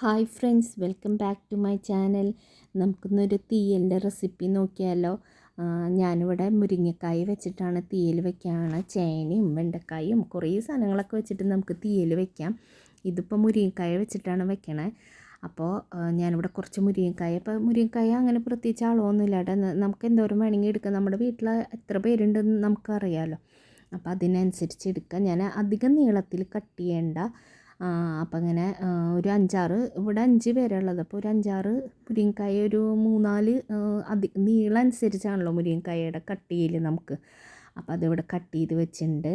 Hi friends welcome back to my channel. നമുക്കിന്നൊരു തീയലിന്റെ recipe നോക്കിയാലോ. ഞാനിവിടെ മുരിങ്ങക്കായ വെച്ചിട്ടാണ് തീയൽ വെക്കുകയാണ് ചേനയും വെണ്ടക്കായും കുറേ സാധനങ്ങളൊക്കെ വെച്ചിട്ട് നമുക്ക് തീയൽ വെക്കാം. ഇതിപ്പോൾ മുരിങ്ങക്കായ വെച്ചിട്ടാണ് വെക്കണേ. അപ്പോൾ ഞാനിവിടെ കുറച്ച് മുരിങ്ങക്കായ ഇപ്പോൾ മുരിങ്ങക്കായ അങ്ങനെ പ്രത്യേകിച്ച് അളവൊന്നുമില്ല കേട്ടോ. നമുക്ക് എന്തോരം വേണമെങ്കിൽ എടുക്കാം. നമ്മുടെ വീട്ടിൽ എത്ര പേരുണ്ടെന്ന് നമുക്കറിയാമല്ലോ അപ്പോൾ അതിനനുസരിച്ച് എടുക്കാം. ഞാൻ അധികം നീളത്തിൽ കട്ട് ചെയ്യേണ്ട അപ്പം അങ്ങനെ ഒരു അഞ്ചാറ് ഇവിടെ അഞ്ച് പേരുള്ളത് അപ്പോൾ ഒരു അഞ്ചാറ് മുരിങ്ങക്കായ ഒരു മൂന്നാൽ അതി നീളം അനുസരിച്ചാണല്ലോ മുരിങ്ങക്കായയുടെ കട്ട് ചെയ്യൽ നമുക്ക്. അപ്പോൾ അതിവിടെ കട്ട് ചെയ്ത് വെച്ചിട്ടുണ്ട്.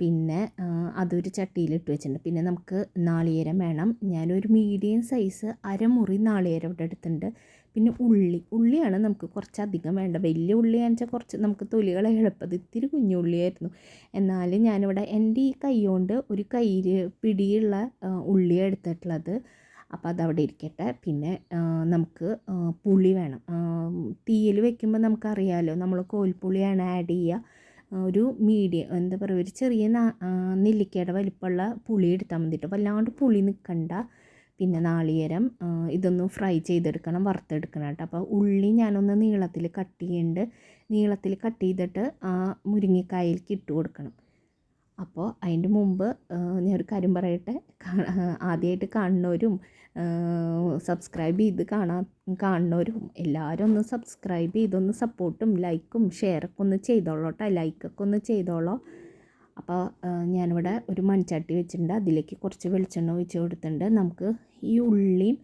പിന്നെ അതൊരു ചട്ടിയിലിട്ട് വെച്ചിട്ടുണ്ട്. പിന്നെ നമുക്ക് നാളികേരം വേണം. ഞാനൊരു മീഡിയം സൈസ് അരമുറി നാളികേരം ഇവിടെ എടുത്തിട്ടുണ്ട്. പിന്നെ ഉള്ളി ഉള്ളിയാണ് നമുക്ക് കുറച്ചധികം വേണ്ട വലിയ ഉള്ളി വെച്ചാൽ കുറച്ച് നമുക്ക് തൊലികൾ എളുപ്പത് ഇത്തിരി കുഞ്ഞുള്ളിയായിരുന്നു എന്നാലും ഞാനിവിടെ എന്റെ ഈ കൈ കൊണ്ട് ഒരു കയ്യിൽ പിടിയുള്ള ഉള്ളി എടുത്തിട്ടുള്ളത്. അപ്പോൾ അതവിടെ ഇരിക്കട്ടെ. പിന്നെ നമുക്ക് പുളി വേണം. തീയിൽ വെക്കുമ്പോൾ നമുക്കറിയാമല്ലോ നമ്മൾ കോൽപ്പുളിയാണ് ആഡ് ചെയ്യുക ഒരു മീഡിയം എന്താ പറയുക ഒരു ചെറിയ നെല്ലിക്കയുടെ വലിപ്പമുള്ള പുളി എടുത്താൽ മതിട്ടോ. വല്ലാണ്ട് പുളി നിൽക്കണ്ട പിന്നെ നാളികേരം ഇതൊന്ന് ഫ്രൈ ചെയ്തെടുക്കണം വറുത്തെടുക്കണം കേട്ടോ. അപ്പോൾ ഉള്ളി ഞാനൊന്ന് നീളത്തിൽ കട്ട് ചെയ്യുന്നുണ്ട് നീളത്തിൽ കട്ട് ചെയ്തിട്ട് ആ മുരിങ്ങക്കായയിലേക്ക് ഇട്ട് കൊടുക്കണം. അപ്പോൾ അതിന്റെ മുമ്പ് ഞാനൊരു കാര്യം പറയട്ടെ. ആദ്യമായിട്ട് കാണുന്നവരും സബ്സ്ക്രൈബ് ചെയ്ത് കാണാൻ കാണുന്നവരും എല്ലാവരും ഒന്ന് സബ്സ്ക്രൈബ് ചെയ്തൊന്ന് സപ്പോർട്ടും ലൈക്കും ഷെയറൊക്കെ ഒന്ന് ചെയ്തോളൂ കേട്ടോ. ലൈക്കൊക്കെ ഒന്ന് ചെയ്തോളൂ. അപ്പോൾ ഞാനിവിടെ ഒരു മൺചട്ടി വെച്ചിട്ടുണ്ട്. അതിലേക്ക് കുറച്ച് വെളിച്ചെണ്ണ ഒഴിച്ച് കൊടുത്തിട്ടുണ്ട്. നമുക്ക് ഈ ഉള്ളിയും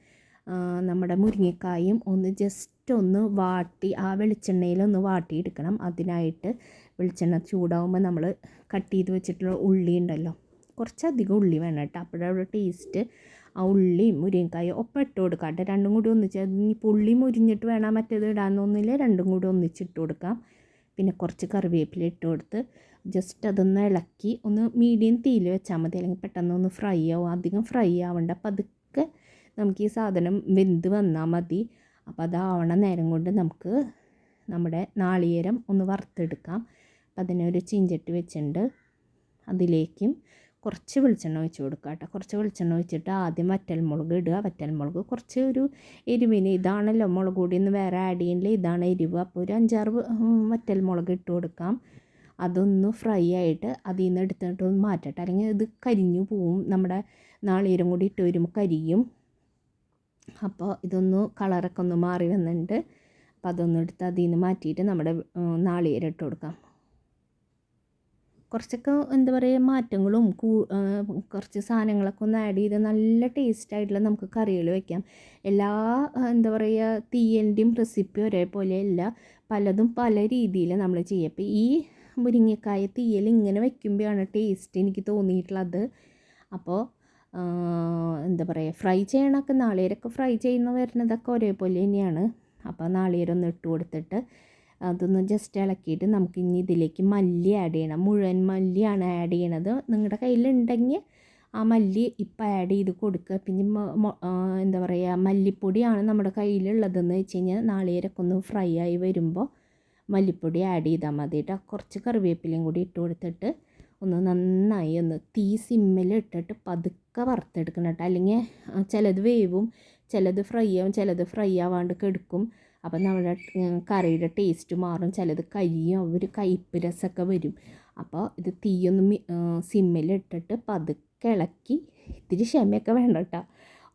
നമ്മുടെ മുരിങ്ങക്കായും ഒന്ന് ജസ്റ്റ് ഒന്ന് വാട്ടി ആ വെളിച്ചെണ്ണയിൽ ഒന്ന് വാട്ടിയെടുക്കണം. അതിനായിട്ട് വെളിച്ചെണ്ണ ചൂടാവുമ്പോൾ നമ്മൾ കട്ട് ചെയ്ത് വെച്ചിട്ടുള്ള ഉള്ളി ഉണ്ടല്ലോ കുറച്ചധികം ഉള്ളി വേണം കേട്ടോ. അപ്പോഴവിടെ ടേസ്റ്റ് ആ ഉള്ളിയും മുരിങ്ങക്കായും ഒപ്പം ഇട്ട് കൊടുക്കാം കേട്ടോ. രണ്ടും കൂടി ഒന്നിച്ച് ഇനിയിപ്പോൾ ഉള്ളി മുരിഞ്ഞിട്ട് വേണം മറ്റേത് ഇടാമെന്നൊന്നുമില്ല രണ്ടും കൂടി ഒന്നിച്ചിട്ട് കൊടുക്കാം. പിന്നെ കുറച്ച് കറിവേപ്പില ഇട്ട് കൊടുത്ത് ജസ്റ്റ് അതൊന്ന് ഇളക്കി ഒന്ന് മീഡിയം തീയിൽ വെച്ചാൽ മതി. അല്ലെങ്കിൽ പെട്ടെന്ന് ഒന്ന് ഫ്രൈ ആവും. അധികം ഫ്രൈ ആവണ്ട. പതുക്കെ നമുക്ക് ഈ സാധനം വെന്ത് വന്നാൽ മതി. അപ്പോൾ അതാവണ നേരം കൊണ്ട് നമുക്ക് നമ്മുടെ നാളികേരം ഒന്ന് വറുത്തെടുക്കാം. അപ്പം അതിനൊരു ചീഞ്ചട്ടി വെച്ചിട്ടുണ്ട്. അതിലേക്കും കുറച്ച് വെളിച്ചെണ്ണ ഒഴിച്ച് കൊടുക്കുക കേട്ടോ. കുറച്ച് വെളിച്ചെണ്ണ ഒഴിച്ചിട്ട് ആദ്യം വറ്റൽമുളക് ഇടുക. വറ്റൽമുളക് കുറച്ച് ഒരു എരിവിന് ഇതാണല്ലോ മുളക് കൂടി ഒന്ന് വേറെ ആഡ് ചെയ്യണില്ല. ഇതാണ് എരിവ്. അപ്പോൾ ഒരു അഞ്ചാറ് വറ്റൽ മുളക് വറ്റൽമുളക് ഇട്ട് കൊടുക്കാം. അതൊന്ന് ഫ്രൈ ആയിട്ട് അതിൽ നിന്ന് എടുത്തിട്ട് മാറ്റട്ടെ. അല്ലെങ്കിൽ ഇത് കരിഞ്ഞു പോവും. നമ്മുടെ നാളീരം കൂടി ഇട്ട് വരുമ്പോൾ കരിയും. അപ്പോൾ ഇതൊന്ന് കളറൊക്കെ ഒന്ന് മാറി വന്നിട്ടുണ്ട്. അപ്പോൾ അതൊന്നെടുത്ത് അതിൽ നിന്ന് മാറ്റിയിട്ട് നമ്മുടെ നാളീരം ഇട്ട് കൊടുക്കാം. കുറച്ചൊക്കെ എന്താ പറയുക മാറ്റങ്ങളും കൂ കുറച്ച് സാധനങ്ങളൊക്കെ ഒന്ന് ആഡ് ചെയ്ത് നല്ല ടേസ്റ്റ് ആയിട്ടുള്ള നമുക്ക് കറികൾ വെക്കാം. എല്ലാ എന്താ പറയുക തീയലിന്റെയും റെസിപ്പി ഒരേപോലെയല്ല പലതും പല രീതിയിൽ നമ്മൾ ചെയ്യുക അപ്പോൾ ഈ മുരിങ്ങക്കായ തീയൽ ഇങ്ങനെ വെക്കുമ്പോഴാണ് ടേസ്റ്റ് എനിക്ക് തോന്നിയിട്ടുള്ളത്. അപ്പോൾ എന്താ പറയുക ഫ്രൈ ചെയ്യണമൊക്കെ നാളികേരമൊക്കെ ഫ്രൈ ചെയ്യുന്ന വരുന്നതൊക്കെ ഒരേപോലെ തന്നെയാണ്. അപ്പോൾ നാളികേരം ഒന്ന് ഇട്ട് കൊടുത്തിട്ട് അതൊന്ന് ജസ്റ്റ് ഇളക്കിയിട്ട് നമുക്ക് ഇനി ഇതിലേക്ക് മല്ലി ആഡ് ചെയ്യണം. മുഴുവൻ മല്ലിയാണ് ആഡ് ചെയ്യണത്. നിങ്ങളുടെ കയ്യിലുണ്ടെങ്കിൽ ആ മല്ലി ഇപ്പം ആഡ് ചെയ്ത് കൊടുക്കുക. പിന്നെ എന്താ പറയുക മല്ലിപ്പൊടിയാണ് നമ്മുടെ കയ്യിലുള്ളതെന്ന് വെച്ച് കഴിഞ്ഞാൽ നാളികേരൊക്കെ ഒന്ന് ഫ്രൈ ആയി വരുമ്പോൾ മല്ലിപ്പൊടി ആഡ് ചെയ്താൽ മതി കേട്ടോ കുറച്ച് കറിവേപ്പിലയും കൂടി ഇട്ട് കൊടുത്തിട്ട് ഒന്ന് നന്നായി ഒന്ന് തീ സിമ്മിൽ ഇട്ടിട്ട് പതുക്കെ വറുത്തെടുക്കണം കേട്ടോ അല്ലെങ്കിൽ ചിലത് വേവും ചിലത് ഫ്രൈ ആവും ചിലത് ഫ്രൈ ആവാണ്ട് കെടുക്കും. അപ്പം നമ്മുടെ കറിയുടെ ടേസ്റ്റ് മാറും. ചിലത് കരിയും ഒരു കയ്പ്പ് രസമൊക്കെ വരും. അപ്പോൾ ഇത് തീയൊന്ന് സിമ്മിലിട്ടിട്ട് പതുക്കെ ഇളക്കി ഇത്തിരി ക്ഷമയൊക്കെ വേണ്ട കേട്ടോ.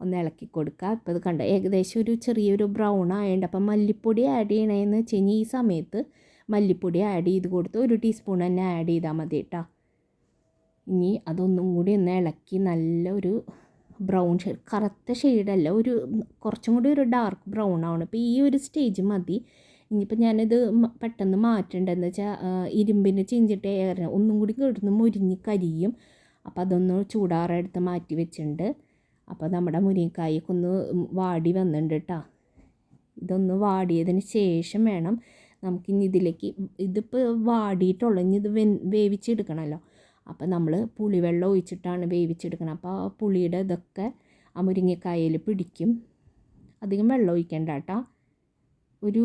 ഒന്ന് ഇളക്കി കൊടുക്കുക. അപ്പോൾ ഇത് കണ്ട ഏകദേശം ഒരു ചെറിയൊരു ബ്രൗൺ ആയതുകൊണ്ട് അപ്പം മല്ലിപ്പൊടി ആഡ് ചെയ്യണമെന്ന് വെച്ച് കഴിഞ്ഞാൽ ഈ സമയത്ത് മല്ലിപ്പൊടി ആഡ് ചെയ്ത് കൊടുത്ത് ഒരു ടീസ്പൂൺ തന്നെ ആഡ് ചെയ്താൽ മതി കേട്ടോ. ഇനി അതൊന്നും കൂടി ഒന്ന് ഇളക്കി നല്ലൊരു ബ്രൗൺ ഷെയ്ഡ് കറുത്ത ഷെയ്ഡല്ല ഒരു കുറച്ചും കൂടി ഒരു ഡാർക്ക് ബ്രൗൺ ആണ്. അപ്പോൾ ഈ ഒരു സ്റ്റേജ് മതി. ഇനിയിപ്പോൾ ഞാനിത് പെട്ടെന്ന് മാറ്റേണ്ടതെന്ന് വെച്ചാൽ ഇരുമ്പിന് ചിഞ്ചിട്ട് ഏറെ ഒന്നും കൂടി കിടന്ന് മുരിഞ്ഞ് കരിയും. അപ്പോൾ അതൊന്ന് ചൂടാറെടുത്ത് മാറ്റി വെച്ചിട്ടുണ്ട് അപ്പോൾ നമ്മുടെ മുരിങ്ങക്കായൊക്കെ ഒന്ന് വാടി വന്നിട്ടുണ്ട് കേട്ടോ ഇതൊന്ന് വാടിയതിന് ശേഷം വേണം നമുക്കിനി ഇതിലേക്ക് ഇതിപ്പോൾ വാടിയിട്ടുള്ള. ഇനി ഇത് വെ വേവിച്ചെടുക്കണമല്ലോ അപ്പോൾ നമ്മൾ പുളിവെള്ളം ഒഴിച്ചിട്ടാണ് വേവിച്ചെടുക്കുന്നത് അപ്പോൾ ആ പുളിയുടെ ഇതൊക്കെ ആ മുരിങ്ങക്കായയിൽ പിടിക്കും. അധികം വെള്ളം ഒഴിക്കേണ്ട കേട്ടോ. ഒരു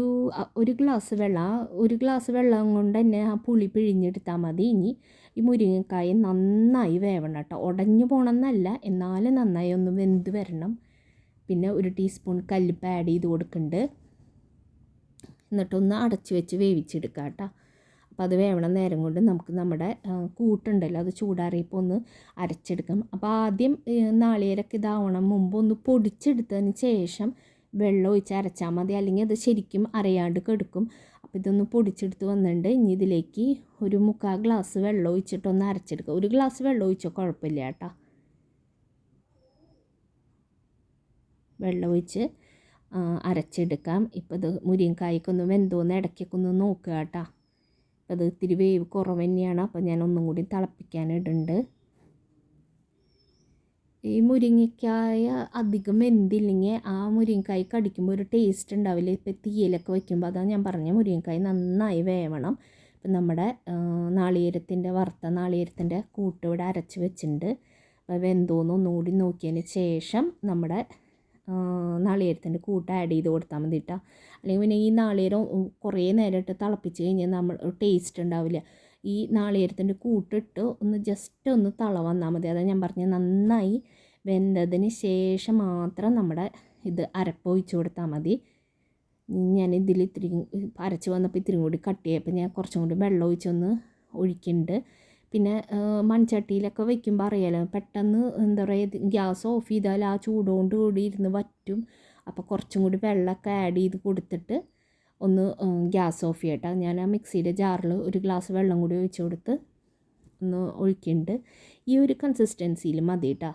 ഒരു ഗ്ലാസ് വെള്ളം ഒരു ഗ്ലാസ് വെള്ളം കൊണ്ട് തന്നെ ആ പുളി പിഴിഞ്ഞെടുത്താൽ മതി. ഇനി ഈ മുരിങ്ങക്കായ നന്നായി വേവണം കേട്ടോ. ഉടഞ്ഞു പോകണമെന്നല്ല എന്നാലും നന്നായി ഒന്ന് വെന്ത് വരണം. പിന്നെ ഒരു ടീസ്പൂൺ കല്ലുപ്പ് ആഡ് ചെയ്ത് കൊടുക്കുന്നുണ്ട് എന്നിട്ടൊന്ന് അടച്ച് വെച്ച് വേവിച്ചെടുക്കുക കേട്ടോ. അപ്പോൾ അത് വേവണ നേരം കൊണ്ട് നമുക്ക് നമ്മുടെ കൂട്ടുണ്ടല്ലോ അത് ചൂടാറിയപ്പോൾ ഒന്ന് അരച്ചെടുക്കാം അപ്പോൾ ആദ്യം നാളികേരൊക്കെ ഇതാവണം മുമ്പ് ഒന്ന് പൊടിച്ചെടുത്തതിന് ശേഷം വെള്ളം ഒഴിച്ച് അരച്ചാൽ മതി. അല്ലെങ്കിൽ അത് ശരിക്കും അറിയാണ്ട് കെടുക്കും. അപ്പോൾ ഇതൊന്ന് പൊടിച്ചെടുത്ത് വന്നിട്ടുണ്ട് ഇനി ഇതിലേക്ക് ഒരു മുക്കാൽ ഗ്ലാസ് വെള്ളം ഒഴിച്ചിട്ടൊന്ന് അരച്ചെടുക്കുക ഒരു ഗ്ലാസ് വെള്ളം ഒഴിച്ചോ കുഴപ്പമില്ല കേട്ടോ. വെള്ളം ഒഴിച്ച് അരച്ചെടുക്കാം. ഇപ്പോൾ ഇത് മുരിങ്ങക്കായ്ക്കൊന്ന് വെന്തോന്ന് ഇടയ്ക്കൊക്കെ ഒന്ന് നോക്കുക കേട്ടോ. അത് ഇത്തിരി വേവ് കുറവ് തന്നെയാണ്. അപ്പോൾ ഞാൻ ഒന്നും കൂടി തിളപ്പിക്കാനിടുന്നുണ്ട് ഈ മുരിങ്ങക്കായ അധികം വെന്തില്ലെങ്കിൽ ആ മുരിങ്ങക്കായ കടിക്കുമ്പോൾ ഒരു ടേസ്റ്റ് ഉണ്ടാവില്ല. ഇപ്പോൾ തീയിലൊക്കെ വയ്ക്കുമ്പോൾ അതാണ് ഞാൻ പറഞ്ഞ മുരിങ്ങക്കായ നന്നായി വേവണം. ഇപ്പം നമ്മുടെ നാളികേരത്തിന്റെ വറുത്ത നാളികേരത്തിന്റെ കൂട്ട് ഇവിടെ അരച്ച് വെച്ചിട്ടുണ്ട് അപ്പോൾ വെന്തോന്ന് ഒന്നുകൂടി നോക്കിയതിന് ശേഷം നമ്മുടെ നാളികേരത്തിന്റെ കൂട്ട് ആഡ് ചെയ്ത് കൊടുത്താൽ മതി കേട്ടോ അല്ലെങ്കിൽ പിന്നെ ഈ നാളികേരം കുറേ നേരം ഇട്ട് തിളപ്പിച്ച് കഴിഞ്ഞാൽ നമ്മൾ ടേസ്റ്റ് ഉണ്ടാവില്ല. ഈ നാളികേരത്തിന്റെ കൂട്ടിട്ട് ഒന്ന് ജസ്റ്റ് ഒന്ന് തള വന്നാൽ മതി. അതാണ് ഞാൻ പറഞ്ഞത് നന്നായി വെന്തതിന് ശേഷം മാത്രം നമ്മുടെ ഇത് അരപ്പ് ഒഴിച്ച് കൊടുത്താൽ മതി. ഞാൻ ഇതിൽ ഇത്തിരി അരച്ച് വന്നപ്പോൾ ഇത്തിരി കൂടി കട്ടിയായപ്പോൾ ഞാൻ കുറച്ചും കൂടി വെള്ളം ഒഴിച്ചൊന്ന് ഒഴിക്കുന്നുണ്ട്. പിന്നെ മൺചട്ടിയിലൊക്കെ വെക്കുമ്പോൾ അറിയാലോ പെട്ടെന്ന് എന്താ പറയുക ഗ്യാസ് ഓഫ് ചെയ്താൽ ആ ചൂടോണ്ട് കൂടി ഇരുന്ന് വറ്റും. അപ്പോൾ കുറച്ചും കൂടി വെള്ളമൊക്കെ ആഡ് ചെയ്ത് കൊടുത്തിട്ട് ഒന്ന് ഗ്യാസ് ഓഫ് ചെയ്യട്ടെ. ഞാൻ ആ മിക്സിയുടെ ജാറിൽ ഒരു ഗ്ലാസ് വെള്ളം കൂടി ഒഴിച്ചു കൊടുത്ത് ഒന്ന് ഒഴിക്കുന്നുണ്ട് ഈ ഒരു കൺസിസ്റ്റൻസിയിൽ മതി കേട്ടോ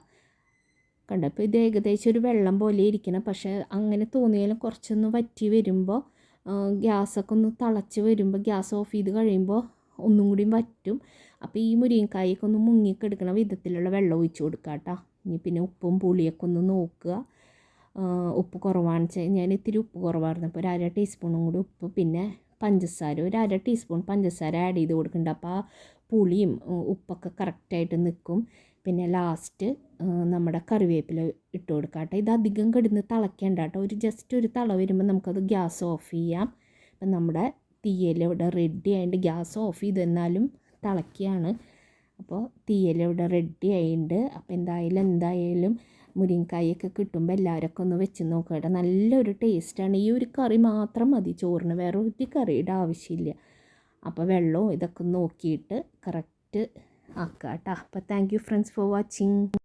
കണ്ടപ്പോൾ ഇത് ഏകദേശം ഒരു വെള്ളം പോലെ ഇരിക്കണം. പക്ഷേ അങ്ങനെ തോന്നിയാലും കുറച്ചൊന്ന് വറ്റി വരുമ്പോൾ ഗ്യാസൊക്കെ ഒന്ന് തിളച്ച് വരുമ്പോൾ ഗ്യാസ് ഓഫ് ചെയ്ത് കഴിയുമ്പോൾ ഒന്നും കൂടി വറ്റും. അപ്പോൾ ഈ മുരിങ്ങക്കായൊക്കെ ഒന്ന് മുങ്ങിക്കെടുക്കണ വിധത്തിലുള്ള വെള്ളം ഒഴിച്ചു കൊടുക്കുക കേട്ടോ ഇനി പിന്നെ ഉപ്പും പുളിയൊക്കെ ഒന്ന് നോക്കുക. ഉപ്പ് വെച്ചാൽ ഞാൻ ഇത്തിരി ഉപ്പ് കുറവായിരുന്നു. അപ്പോൾ ഒരു അര ടീസ്പൂണും കൂടി ഉപ്പ് പിന്നെ പഞ്ചസാര. ഒരു അര ടീസ്പൂൺ പഞ്ചസാര ആഡ് ചെയ്ത് കൊടുക്കുന്നുണ്ട് അപ്പോൾ ആ പുളിയും ഉപ്പൊക്കെ കറക്റ്റായിട്ട് നിൽക്കും പിന്നെ ലാസ്റ്റ് നമ്മുടെ കറിവേപ്പില ഇട്ട് കൊടുക്കാം കേട്ടോ ഇത് അധികം കിടന്ന് തിളയ്ക്കേണ്ട കേട്ടോ ഒരു ജസ്റ്റ് ഒരു തള വരുമ്പോൾ നമുക്കത് ഗ്യാസ് ഓഫ് ചെയ്യാം. അപ്പം നമ്മുടെ തീയൽ ഇവിടെ റെഡി ആയിട്ട് ഗ്യാസ് ഓഫ് ചെയ്ത് എന്നാലും തിളയ്ക്കുകയാണ് അപ്പോൾ തീയൽ ഇവിടെ റെഡി ആയിട്ടുണ്ട് അപ്പോൾ എന്തായാലും എന്തായാലും മുരിങ്ങക്കായൊക്കെ കിട്ടുമ്പോൾ എല്ലാവരൊക്കെ ഒന്ന് വെച്ച് നോക്കുക കേട്ടോ നല്ലൊരു ടേസ്റ്റാണ് ഈ ഒരു കറി മാത്രം മതി. ചോറിന് വേറെ ഒരു കറിയുടെ ആവശ്യമില്ല. അപ്പോൾ വെള്ളവും ഇതൊക്കെ നോക്കിയിട്ട് കറക്റ്റ് ആക്കുക കേട്ടോ അപ്പോൾ thank you friends for watching